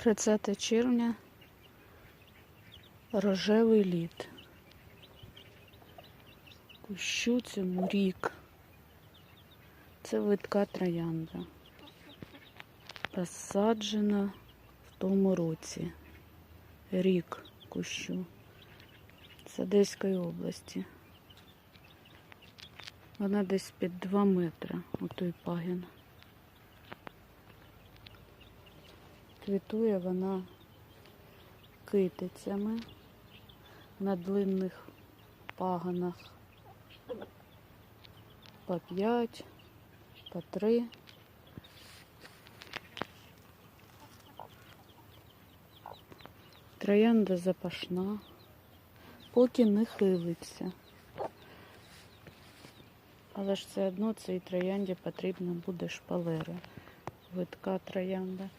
30 червня. Рожевий лід. Кущу цьому рік. Це видка троянда. Посаджена в тому році. Рік кущу. З Одеської області. Вона десь під 2 метри, отой пагін. Квітує вона китицями на длинних паганах. По 5, по 3. Троянда запашна, поки не хилиться. Але ж все одно цій троянді потрібно буде шпалери. Видка троянда.